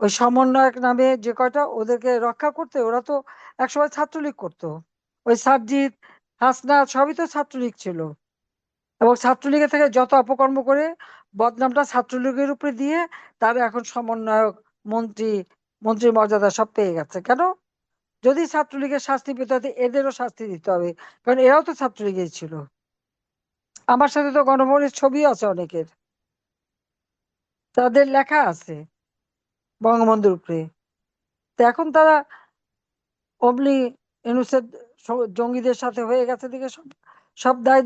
ওই সমন্বয়ক নামে যে কয়টা ওদেরকে রক্ষা করতে, ওরা তো একসময় ছাত্রলীগ করতো। ওই সাবজিৎ, হাসনা সবই তো ছাত্রলীগ ছিল। এবং ছাত্রলীগের থেকে যত অপকর্ম করে বদনামটা ছাত্রলীগের উপরে দিয়ে তারা এখন সমন্বয়ক, মন্ত্রী, মন্ত্রীর মর্যাদা সব পেয়ে গেছে। কেন? যদি ছাত্রলীগের শাস্তি পেতে হয় এদেরও শাস্তি দিতে হবে। কারণ এরাও তো ছাত্রলীগের ছিল। আমার সাথে তো গণভবনের ছবি আছে অনেকের। তাদের লেখা আছে। বঙ্গবন্ধুর উপরে তো এখন তারা অমনি ইউনুসেফ জঙ্গিদের সাথে হয়ে গেছে দিকে সব সব দায়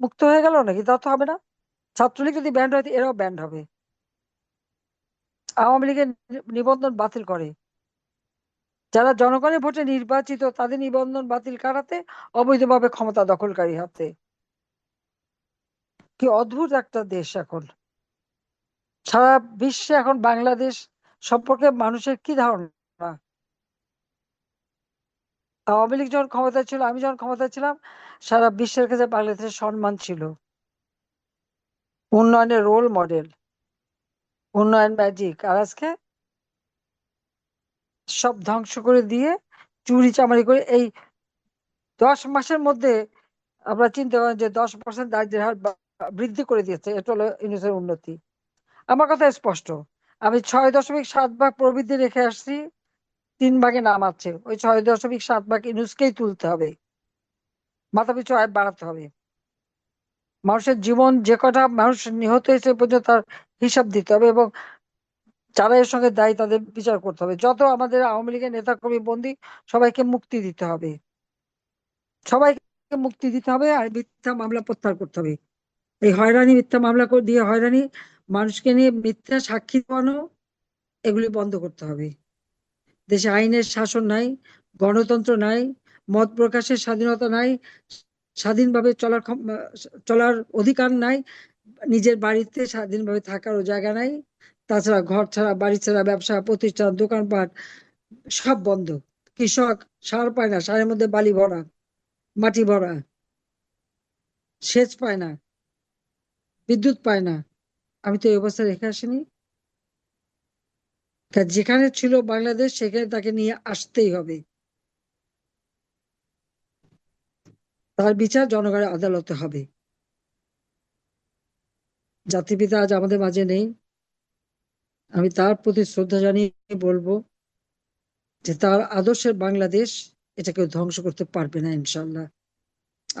মুক্ত হয়ে গেল নাকি? তা তো হবে না। ছাত্রলীগ যদি ব্যান্ড হয়, এরাও ব্যান্ড হবে। আওয়ামী লীগের নিবন্ধন বাতিল করে। যারা জনগণের ভোটে নির্বাচিত, তাদের নিবন্ধন বাতিল কাটাতে অবৈধভাবে ক্ষমতা দখলকারী হাতে। কি অদ্ভুত একটা দেশ এখন। সারা বিশ্বে এখন বাংলাদেশ সম্পর্কে মানুষের কি ধারণা? আওয়ামী লীগ যখন ক্ষমতায় ছিল, আমি যখন ক্ষমতায় ছিলাম, সারা বিশ্বের কাছে বাংলাদেশের সম্মান ছিল। উন্নয়নের রোল মডেল উন্নয়ন ম্যাজিক আর আজকে সব ধ্বংস করে দিয়ে, চুরি চামারি করে, এই দশ মাসের মধ্যে আমরা চিন্তা করেন যে দশ পার্সেন্ট দারিদ্রের হার বৃদ্ধি করে দিয়েছে, এটা হলো ইউনিসের উন্নতি। আমার কথা স্পষ্ট। আমি ছয় দশমিক সাত ভাগ প্রবৃদ্ধি রেখে আসছি, তিন ভাগে নামাচ্ছে। ওই ছয় দশমিক সাত ভাগ ইউনুসকেই তুলতে হবে। মাথা পিছু আয় বাড়াতে হবে। মানুষের জীবন যে কটা মানুষ নিহত হয়েছে পর্যন্ত তার হিসাব দিতে হবে এবং যারা এর সঙ্গে দায়ী তাদের বিচার করতে হবে। যত আমাদের আওয়ামী লীগের নেতাকর্মী বন্দী, সবাইকে মুক্তি দিতে হবে। সবাইকে মুক্তি দিতে হবে আর মিথ্যা মামলা প্রত্যাহার করতে হবে। এই হয়রানি, মিথ্যা মামলা দিয়ে হয়রানি মানুষকে নিয়ে মিথ্যা সাক্ষী দেওয়ানো, এগুলি বন্ধ করতে হবে। দেশে আইনের শাসন নাই, গণতন্ত্র নাই, মত প্রকাশের স্বাধীনতা নাই, স্বাধীনভাবে চলার চলার অধিকার নাই, নিজের বাড়িতে স্বাধীনভাবে থাকারও জায়গা নাই, তাছাড়া ঘর ছাড়া, বাড়ি ছাড়া, ব্যবসা, প্রতিষ্ঠান, দোকানপাট সব বন্ধ। কৃষক, সার পায় না, সারের মধ্যে বালি ভরা, মাটি ভরা, সেচ পায় না। বিদ্যুৎ পায় না। আমি তো এই অবস্থা রেখে আসিনি। তা যেখানে ছিল বাংলাদেশ, সেখানে তাকে নিয়ে আসতেই হবে। তার বিচার জনগণের আদালতে হবে। জাতিপিতা আজ আমাদের মাঝে নেই। আমি তার প্রতি শ্রদ্ধা জানিয়ে বলব যে তার আদর্শের বাংলাদেশ এটাকে ধ্বংস করতে পারবে না ইনশাল্লাহ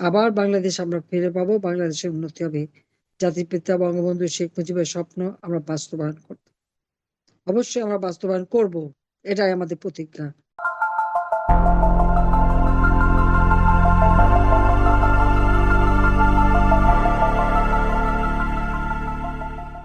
আবার বাংলাদেশ আমরা ফিরে পাবো, বাংলাদেশের উন্নতি হবে। জাতির পিতা, বঙ্গবন্ধু শেখ মুজিবের স্বপ্ন আমরা বাস্তবায়ন করতে। অবশ্যই আমরা বাস্তবায়ন করব, এটাই আমাদের প্রতিজ্ঞা।